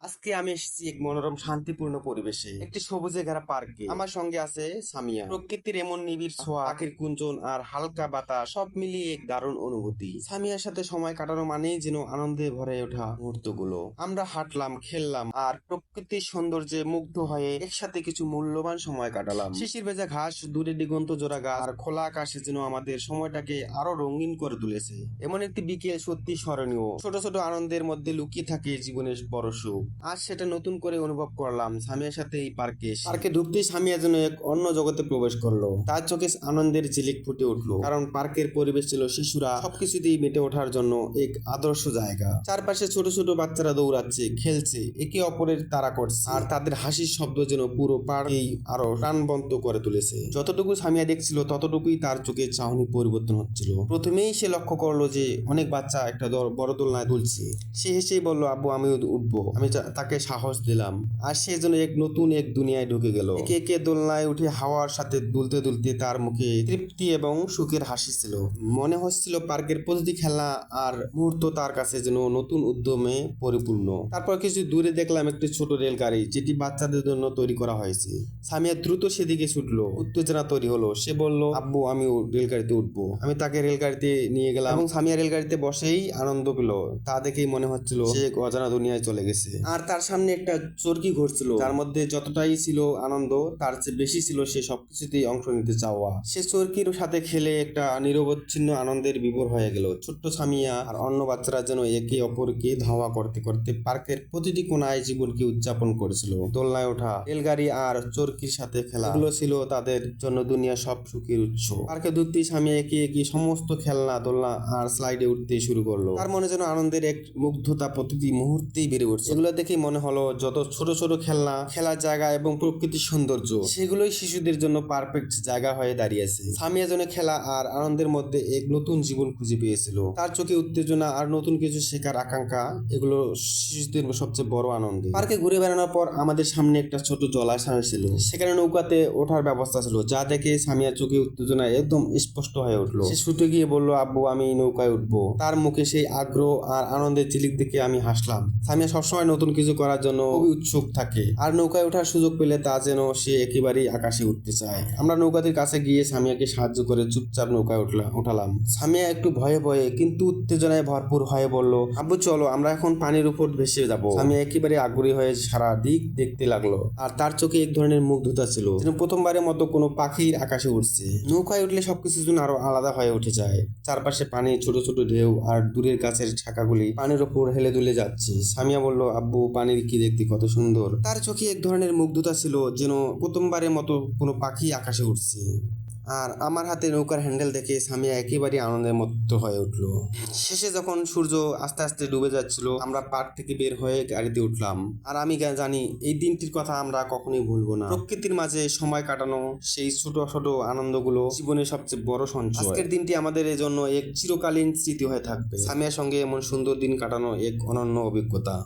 আজকে আমি এসেছি এক মনোরম শান্তিপূর্ণ পরিবেশে। একটি সবুজে ঘেরা পার্কে। আমার সঙ্গে আছে সামিয়া। প্রকৃতির এমন নিবিড় ছোঁয়া। পাখির কুঞ্চন আর হালকা বাতাস সব মিলিয়ে এক দারুণ অনুভূতি। সামিয়ার সাথে সময় কাটানো মানেই যেন আনন্দে ভরে ওঠা মুহূর্তগুলো। আমরা হাঁটলাম খেললাম আর প্রকৃতির সৌন্দর্যে মুগ্ধ হয়ে একসাথে কিছু মূল্যবান সময় কাটালাম। শিশির ভেজা ঘাস দূরে দিগন্ত জোড়া গাছ আর খোলা আকাশে যেন আমাদের সময়টাকে আরও রঙিন করে তুলেছে। এমন একটি বিকেল সত্যি স্মরণীয়। ছোট ছোট আনন্দের মধ্যে লুকিয়ে থাকে জীবনের বড় সুখ। আজ সেটা নতুন করে অনুভব করলাম সামিয়ার সাথে এই পার্কে পার্কে ঢুকতেই সামিয়া যেন এক অন্য জগতে প্রবেশ করল। তার চোখে আনন্দের ঝিলিক ফুটে উঠল। কারণ পার্কের পরিবেশ ছিল শিশুরা সবকিছুতেই মেতে ওঠার জন্য এক আদর্শ জায়গা। চারপাশে ছোট ছোট বাচ্চারা দৌড়াচ্ছে, খেলছে, একে অপরের তারা করছে। আর তাদের হাসির শব্দ যেন পুরো পার্কেই আরও প্রাণবন্ত করে তুলেছে। যতটুকু সামিয়া দেখছিল, ততটুকুই তার চোখে চাহনি পরিবর্তন হচ্ছিল। প্রথমেই সে লক্ষ্য করল যে অনেক বাচ্চা একটা বড় দোলনায় দুলছে। সে হেসেই বলল, আব্বু আমি উঠবো। আমি তাকে সাহস দিলাম। আর সে যেন এক নতুন এক দুনিয়ায় ঢুকে গেল। একে একে দোলনায় উঠে হাওয়ার সাথে দুলতে দুলতে তার মুখে তৃপ্তি এবং সুখের হাসি ছিল। মনে হচ্ছিল পার্কের প্রতিটি খেলনা আর মুহূর্ত তার কাছে যেন নতুন উদ্যমে পরিপূর্ণ। তারপর কিছু দূরে দেখলাম একটি ছোট রেলগাড়ি, যেটি বাচ্চাদের জন্য তৈরি করা হয়েছে। সামিয়া দ্রুত সেদিকে ছুটলো। উত্তেজনা তৈরি হলো। সে বলল, আব্বু, আমি রেলগাড়িতে উঠবো। আমি তাকে রেলগাড়িতে নিয়ে গেলাম এবং সামিয়া রেলগাড়িতে বসেই আনন্দ পেল। তা দেখেই মনে হচ্ছিল, সে এক অজানা দুনিয়ায় চলে গেছে। আর তার সামনে একটা চরকি ঘুরছিল তার মধ্যে যতটাই ছিল আনন্দ, তার চেয়ে বেশি ছিল সে সবকিছুতেই অংশ নিতে চাওয়া। সে চরকির সাথে খেলে একটা নিরবচ্ছিন্ন আনন্দের বিভোর হয়ে গেল। ছোট্ট সামিয়া আর অন্য বাচ্চারা যেন একে অপরকে ধাওয়া করতে করতে পার্কের প্রতিটি কোনায় জীবনকে উদযাপন করেছিল। দোলনায় ওঠা রেলগাড়ি আর চরকির সাথে খেলা এগুলো ছিল তাদের জন্য দুনিয়া সব সুখের উৎস। পার্কে দুটি স্বামী একে একে সমস্ত খেলনা, দোলনা আর স্লাইডে উঠতে শুরু করল। তার মনে যেন আনন্দের এক মুগ্ধতা প্রতিটি মুহূর্তেই বেড়ে উঠছে। এগুলো দেখেই মনে হলো যত ছোট ছোট খেলনা, খেলার জায়গা এবং প্রকৃতির সৌন্দর্য, সেগুলোই শিশুদের জন্য পারফেক্ট জায়গা হয়ে দাঁড়িয়েছে। সামিয়া খেলা আর আনন্দের মধ্যে এক নতুন জীবন খুঁজে পেয়েছিল। তার চোখে উত্তেজনা আর নতুন কিছু শেখার আকাঙ্ক্ষা, এগুলো শিশুদের সবচেয়ে বড় আনন্দ। পার্কে ঘুরে বেড়ানোর পর আমাদের সামনে একটা ছোট জলাশয় ছিল। সেখানে নৌকাতে ওঠার ব্যবস্থা ছিল, যা দেখে সামিয়া চোখে উত্তেজনা একদম স্পষ্ট হয়ে উঠল। সে ছুটে গিয়ে বলল, আব্বু, আমি নৌকায় উঠবো। তার মুখে সেই আগ্রহ আর আনন্দের ঝিলিক দেখে আমি হাসলাম। সামিয়া সবসময় নতুন কিছু করার জন্য খুবই উৎসুক থাকে। আর নৌকায় ওঠার সুযোগ পেলে তা যেন সে একেবারেই আকাশে উঠতে চায়। আমরা নৌকাটির কাছে গিয়ে সামিয়াকে সাহায্য করে চুপচাপ নৌকায় উঠলাম উঠালাম। সামিয়া একটু ভয়ে ভয়ে, কিন্তু উত্তেজনায় ভরপুর হয়ে বলল, আব্বু, চলো, আমরা এখন পানির উপর ভেসে যাব। সামিয়া একেবারে আগ্রহী হয়ে সারা দিক দেখতে লাগল। আর তার চোখে এক ধরনের মুগ্ধতা ছিল, যেন প্রথমবারের মতো কোনো পাখির আকাশে উঠছে। নৌকায় উঠলে সবকিছু যেন আরও আলাদা হয়ে উঠে যায়। চারপাশে পানি ছোট ছোট ঢেউ আর দূরের গাছের ছাকাগুলি পানির ওপর হেলে দুলে যাচ্ছে। সামিয়া বলল, আব্বু পানির কি দেখতে, কত সুন্দর। তার চোখে এক ধরনের মুগ্ধতা ছিল, যেন প্রথমবারের মতো কোনো পাখি আকাশে উঠছে আর আমার হাতে নৌকার হ্যান্ডেল দেখে সামিয়া একেবারে আনন্দের মতো হয়ে উঠল। শেষে যখন সূর্য আস্তে আস্তে ডুবে যাচ্ছিল, আমরা পার্ক থেকে বের হয়ে গাড়িতে উঠলাম। আর আমি জানি, এই দিনটির কথা আমরা কখনোই ভুলবো না। প্রকৃতির মাঝে সময় কাটানো সেই ছোট ছোট আনন্দগুলো জীবনের সবচেয়ে বড় সঞ্চয়। আজকের দিনটি আমাদের এই জন্য এক চিরকালীন স্মৃতি হয়ে থাকবে। সামিয়ার সঙ্গে এমন সুন্দর দিন কাটানো এক অনন্য অভিজ্ঞতা।